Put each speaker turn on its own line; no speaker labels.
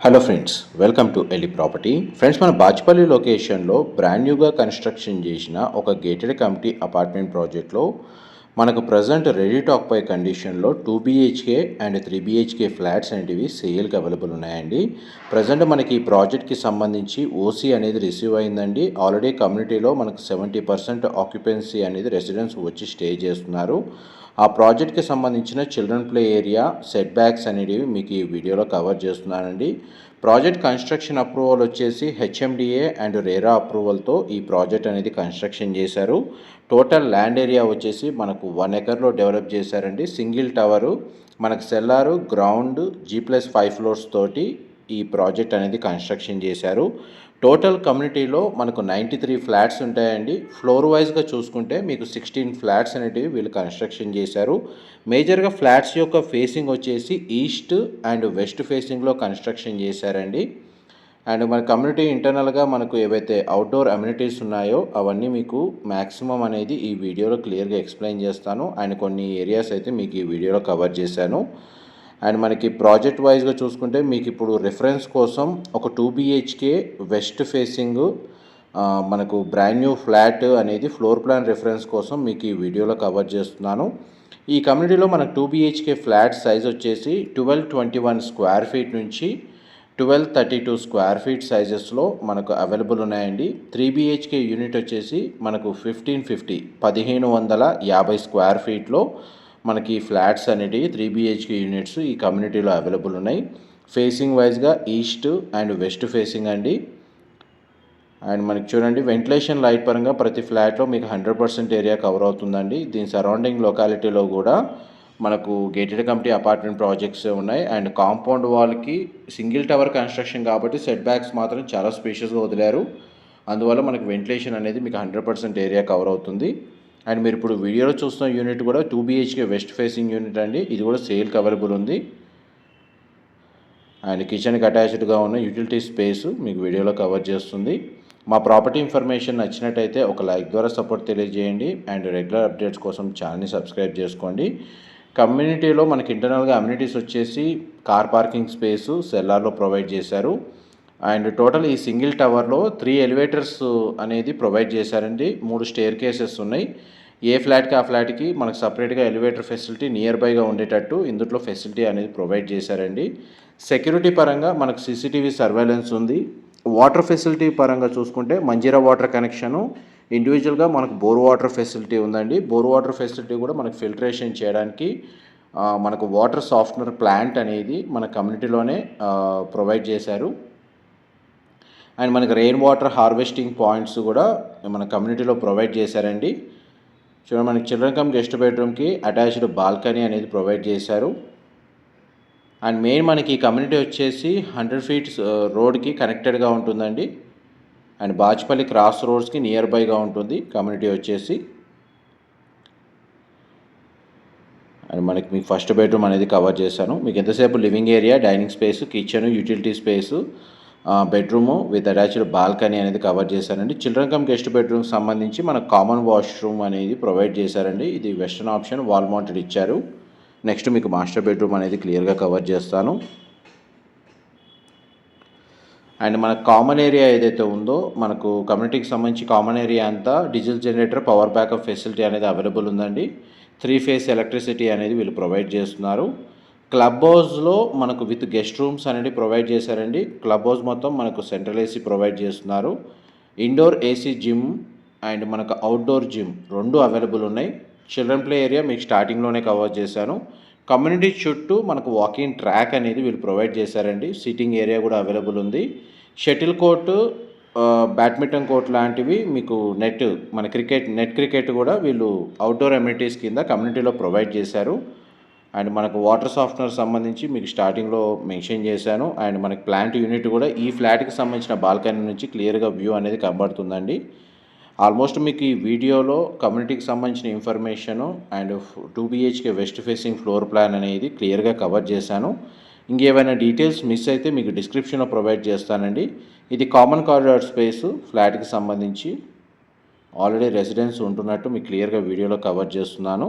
Hello friends welcome to Eli property friends మన బాచ్పల్లి లొకేషన్లో brand న్యూగా కన్స్ట్రక్షన్ చేసిన ఒక గేటెడ్ కమిటీ అపార్ట్మెంట్ ప్రాజెక్ట్లో మనకు ప్రజెంట్ రెడీ టాక్ పై కండిషన్లో two BHK and three BHK flats అనేటివి సేల్కి అవైలబుల్ ఉన్నాయండి. ప్రజెంట్ మనకి ఈ ప్రాజెక్ట్కి సంబంధించి ఓసీ అనేది రిసీవ్ అయిందండి. ఆల్రెడీ కమ్యూనిటీలో మనకు సెవెంటీ పర్సెంట్ ఆక్యుపెన్సీ అనేది రెసిడెంట్స్ వచ్చి స్టే చేస్తున్నారు. ఆ ప్రాజెక్ట్కి సంబంధించిన children play area setbacks అనేవి మీకు ఈ వీడియోలో కవర్ చేస్తున్నానండి. ప్రాజెక్ట్ కన్స్ట్రక్షన్ అప్రూవల్ వచ్చేసి హెచ్ఎండిఏ అండ్ రేరా అప్రూవల్తో ఈ ప్రాజెక్ట్ అనేది కన్స్ట్రక్షన్ చేశారు. టోటల్ ల్యాండ్ ఏరియా వచ్చేసి మనకు వన్ ఎకర్లో డెవలప్ చేశారండి. సింగిల్ టవరు మనకు cellar ground G plus five floors తోటి ఈ ప్రాజెక్ట్ అనేది కన్స్ట్రక్షన్ చేశారు. టోటల్ కమ్యూనిటీలో మనకు నైంటీ త్రీ ఫ్లాట్స్ ఉంటాయండి. ఫ్లోర్ వైజ్గా చూసుకుంటే మీకు సిక్స్టీన్ ఫ్లాట్స్ అనేటివి వీళ్ళు కన్స్ట్రక్షన్ చేశారు. మేజర్గా ఫ్లాట్స్ యొక్క ఫేసింగ్ వచ్చేసి ఈస్ట్ అండ్ వెస్ట్ ఫేసింగ్లో కన్స్ట్రక్షన్ చేశారండి. అండ్ మన కమ్యూనిటీ ఇంటర్నల్గా మనకు ఏవైతే అవుట్డోర్ అమ్యూనిటీస్ ఉన్నాయో అవన్నీ మీకు మ్యాక్సిమం అనేది ఈ వీడియోలో క్లియర్గా ఎక్స్ప్లెయిన్ చేస్తాను. అండ్ కొన్ని ఏరియాస్ అయితే మీకు ఈ వీడియోలో కవర్ చేశాను. అండ్ మనకి ప్రాజెక్ట్ వైజ్గా చూసుకుంటే మీకు ఇప్పుడు రిఫరెన్స్ కోసం ఒక టూ బిహెచ్కే వెస్ట్ ఫేసింగ్ మనకు బ్రాండ్ న్యూ ఫ్లాట్ అనేది ఫ్లోర్ ప్లాన్ రిఫరెన్స్ కోసం మీకు ఈ వీడియోలో కవర్ చేస్తున్నాను. ఈ కమ్యూనిటీలో మనకు టూ బిహెచ్కే ఫ్లాట్ సైజ్ వచ్చేసి twelve twenty one square feet నుంచి twelve thirty two square feet సైజెస్లో మనకు అవైలబుల్ ఉన్నాయండి. త్రీ బిహెచ్కే యూనిట్ వచ్చేసి మనకు ఫిఫ్టీన్ ఫిఫ్టీ పదిహేను వందల యాభై స్క్వేర్ ఫీట్లో మనకి ఫ్లాట్స్ అనేటివి త్రీ బిహెచ్కే యూనిట్స్ ఈ కమ్యూనిటీలో అవైలబుల్ ఉన్నాయి. ఫేసింగ్ వైజ్గా ఈస్ట్ అండ్ వెస్ట్ ఫేసింగ్ అండి. అండ్ మనకి చూడండి వెంటిలేషన్ లైట్ పరంగా ప్రతి ఫ్లాట్లో మీకు హండ్రెడ్ పర్సెంట్ ఏరియా కవర్ అవుతుందండి. దీని సరౌండింగ్ లొకాలిటీలో కూడా మనకు గేటెడ్ కమిటీ అపార్ట్మెంట్ ప్రాజెక్ట్స్ ఉన్నాయి. అండ్ కాంపౌండ్ వాల్కి సింగిల్ టవర్ కన్స్ట్రక్షన్ కాబట్టి సెట్ బ్యాక్స్ మాత్రం చాలా స్పేషియస్గా వదిలారు. అందువల్ల మనకు వెంటిలేషన్ అనేది మీకు హండ్రెడ్ పర్సెంట్ ఏరియా కవర్ అవుతుంది. అండ్ మీరు ఇప్పుడు వీడియోలో చూస్తున్న యూనిట్ కూడా two BHK west facing unit అండి. ఇది కూడా సేల్కి అవైలబుల్ ఉంది. అండ్ కిచెన్కి అటాచ్డ్గా ఉన్న యూటిలిటీ స్పేస్ మీకు వీడియోలో కవర్ చేస్తుంది. మా ప్రాపర్టీ ఇన్ఫర్మేషన్ నచ్చినట్టయితే ఒక లైక్ ద్వారా సపోర్ట్ తెలియజేయండి. అండ్ రెగ్యులర్ అప్డేట్స్ కోసం ఛానల్ని సబ్స్క్రైబ్ చేసుకోండి. కమ్యూనిటీలో మనకి ఇంటర్నల్గా అమ్యూనిటీస్ వచ్చేసి కార్ పార్కింగ్ స్పేసు సెల్లార్లో ప్రొవైడ్ చేశారు. అండ్ టోటల్ ఈ సింగిల్ టవర్లో త్రీ ఎలివేటర్స్ అనేది ప్రొవైడ్ చేశారండి. మూడు స్టేర్ కేసెస్ ఉన్నాయి. ఏ ఫ్లాట్కి ఆ ఫ్లాట్కి మనకు సపరేట్గా ఎలివేటర్ ఫెసిలిటీ నియర్ బైగా ఉండేటట్టు ఇందులో ఫెసిలిటీ అనేది ప్రొవైడ్ చేశారండి. సెక్యూరిటీ పరంగా మనకు సీసీటీవీ సర్వేలెన్స్ ఉంది. వాటర్ ఫెసిలిటీ పరంగా చూసుకుంటే మంజీరా వాటర్ కనెక్షను ఇండివిజువల్గా మనకు బోర్ వాటర్ ఫెసిలిటీ ఉందండి. బోర్ వాటర్ ఫెసిలిటీ కూడా మనకు ఫిల్టరేషన్ చేయడానికి మనకు వాటర్ సాఫ్ట్నర్ ప్లాంట్ అనేది మన కమ్యూనిటీలోనే ప్రొవైడ్ చేశారు. అండ్ మనకి రెయిన్ వాటర్ హార్వెస్టింగ్ పాయింట్స్ కూడా మన కమ్యూనిటీలో ప్రొవైడ్ చేశారండి. చూడండి మనకి చిల్డ్రన్ కమ్ గెస్ట్ బెడ్రూమ్కి అటాచ్డ్ బాల్కనీ అనేది ప్రొవైడ్ చేశారు. అండ్ మెయిన్ మనకి ఈ కమ్యూనిటీ వచ్చేసి హండ్రెడ్ ఫీట్స్ రోడ్కి కనెక్టెడ్గా ఉంటుందండి. అండ్ బాచ్పల్లి క్రాస్ రోడ్స్కి నియర్ బైగా ఉంటుంది కమ్యూనిటీ వచ్చేసి. అండ్ మనకి మీకు ఫస్ట్ బెడ్రూమ్ అనేది కవర్ చేశాను. మీకు ఎంతసేపు living area dining space kitchen utility space bedroom with attached balcony అనేది కవర్ చేశారండి. చిల్డ్రన్ కమ్ గెస్ట్ బెడ్రూమ్ సంబంధించి మనకు కామన్ వాష్రూమ్ అనేది ప్రొవైడ్ చేశారండి. ఇది వెస్టర్న్ ఆప్షన్ వాల్ మౌంటెడ్ ఇచ్చారు. నెక్స్ట్ మీకు మాస్టర్ బెడ్రూమ్ అనేది క్లియర్గా కవర్ చేస్తాను. అండ్ మన కామన్ ఏరియా ఏదైతే ఉందో మనకు కమ్యూనిటీకి సంబంధించి కామన్ ఏరియా అంతా diesel generator power backup facility అనేది అవైలబుల్ ఉందండి. త్రీ ఫేస్ ఎలక్ట్రిసిటీ అనేది వీళ్ళు ప్రొవైడ్ చేస్తున్నారు. క్లబ్ హౌస్లో మనకు విత్ గెస్ట్ రూమ్స్ అనేది ప్రొవైడ్ చేశారండి. క్లబ్ హౌస్ మొత్తం మనకు సెంట్రల్ ఏసీ ప్రొవైడ్ చేస్తున్నారు. ఇండోర్ ఏసీ జిమ్ అండ్ మనకు అవుట్డోర్ జిమ్ రెండు అవైలబుల్ ఉన్నాయి. చిల్డ్రన్ ప్లే ఏరియా మీకు స్టార్టింగ్లోనే కవర్ చేశాను. కమ్యూనిటీ చుట్టూ మనకు వాకింగ్ ట్రాక్ అనేది వీళ్ళు ప్రొవైడ్ చేశారండి. సిట్టింగ్ ఏరియా కూడా అవైలబుల్ ఉంది. షటిల్ కోర్టు బ్యాడ్మింటన్ కోర్ట్ లాంటివి మీకు నెట్ మన క్రికెట్ నెట్ క్రికెట్ కూడా వీళ్ళు అవుట్డోర్ అమ్యూనిటీస్ కింద కమ్యూనిటీలో ప్రొవైడ్ చేశారు. అండ్ మనకు వాటర్ సాఫ్ట్నర్ సంబంధించి మీకు స్టార్టింగ్లో మెన్షన్ చేశాను. అండ్ మనకి ప్లాంట్ యూనిట్ కూడా ఈ ఫ్లాట్కి సంబంధించిన బాల్కనీ నుంచి క్లియర్గా వ్యూ అనేది కనబడుతుందండి. ఆల్మోస్ట్ మీకు ఈ వీడియోలో కమ్యూనిటీకి సంబంధించిన information and two BHK west facing floor plan అనేది క్లియర్గా కవర్ చేశాను. ఇంకేమైనా డీటెయిల్స్ మిస్ అయితే మీకు డిస్క్రిప్షన్లో ప్రొవైడ్ చేస్తానండి. ఇది కామన్ కారిడార్ స్పేసు ఫ్లాట్కి సంబంధించి. ఆల్రెడీ రెసిడెన్స్ ఉంటున్నట్టు మీకు క్లియర్గా వీడియోలో కవర్ చేస్తున్నాను.